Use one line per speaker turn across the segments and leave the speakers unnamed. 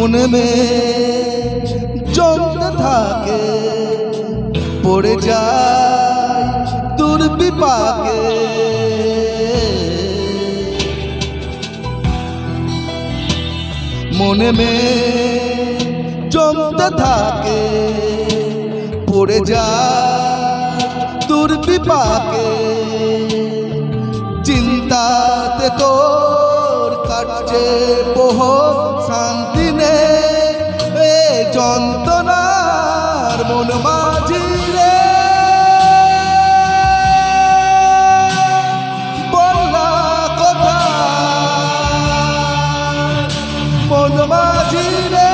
মনে মে জমতে থাকে, পড়ে যায় তোর বিপাকে মনে মে জমতে থাকে, পড়ে যায় তোর বিপাকে চিন্তাতে তোর কাটছে পোহ শান্তি যন্ত্রণার মন মাঝি রে। বললা কথা মন মাঝি রে।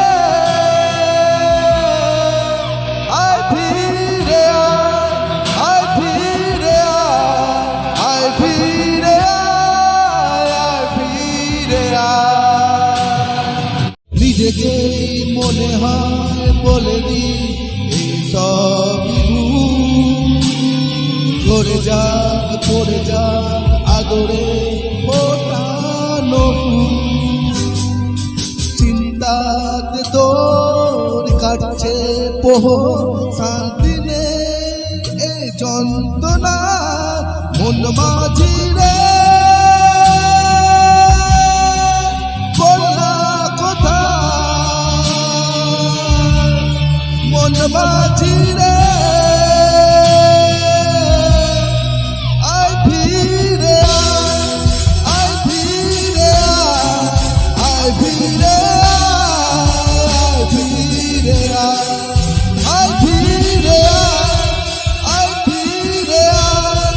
মনে হয়, বলে দি সব ধরে যা পড়ে যা, আদরে ফোটানো। চিন্তাতে তোর কাটছে পোহ শান্তি নেই এই যন্ত্রণা মন মাঝি মন মাঝি রে আয় ফিরে আয়, আয় ফিরে আয়, আয় ফিরে আয়, আয় ফিরে আয়, আয় ফিরে আয়, আয় ফিরে আয়,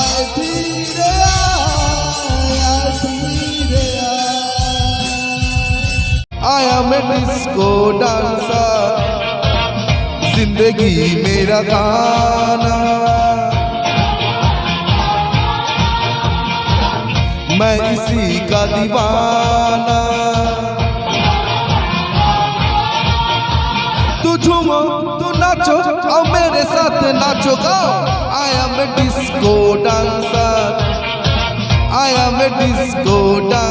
আয় ফিরে আয়, আয় ফিরে আয়। I am a disco dancer ज़िंदगी मेरा गाना। मैं इसी का दीवाना। तू झूमो, तू नाचो और मेरे साथ नाचो, गाओ। I am a disco dancer I am a disco dancer